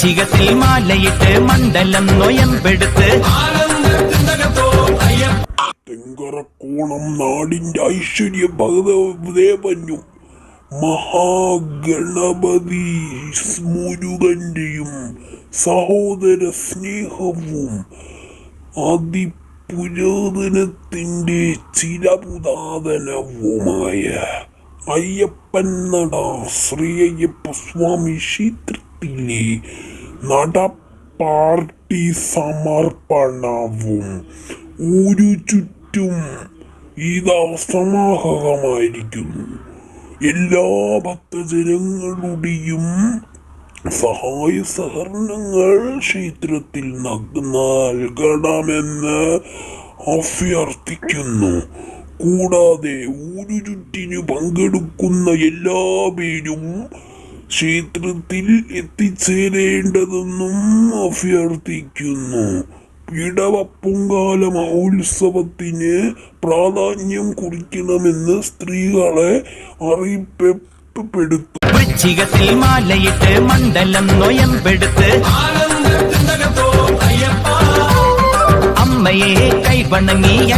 വൃശ്ചികത്തിൽ മാലയിട്ട് മണ്ഡലം നൊയമ്പെടുത്ത്. തെങ്കറക്കോണം നാടിന്റെ ഐശ്വര്യ ഭഗവദേവനും. മഹാഗണപതി മുരുകന്റെയും സഹോദര സ്നേഹവും അതിപുരാതനത്തിന്റെ ചിരപുരാതനവുമായ അയ്യപ്പൻ നട ശ്രീ അയ്യപ്പ സ്വാമി ക്ഷേത്രത്തിലെ നട നടപ്പാർട്ടി സമർപ്പണവും ഒരു ചുറ്റും ഇതാ സമാഹകമായിരിക്കുന്നു എല്ലാ ഭക്തജനങ്ങളുടെയും സഹായ സഹകരണങ്ങൾ ക്ഷേത്രത്തിൽ നൽകണമെന്ന് അഭ്യർത്ഥിക്കുന്നു. കൂടാതെ ഒരു ചുറ്റിന് പങ്കെടുക്കുന്ന എല്ലാ പേരും ക്ഷേത്രത്തിൽ എത്തിച്ചേരേണ്ടതെന്നും അഭ്യർത്ഥിക്കുന്നു. പിടവപ്പുങ്കാല മഹോത്സവത്തിന് പ്രാധാന്യം കുറിക്കണമെന്ന് സ്ത്രീകളെ അറിയിപ്പെടുത്തു വൃശ്ചികത്തിൽ മാലയിട്ട് മണ്ഡലം നൊയമ്പെടുത്ത് അമ്മയെ കൈവണങ്ങി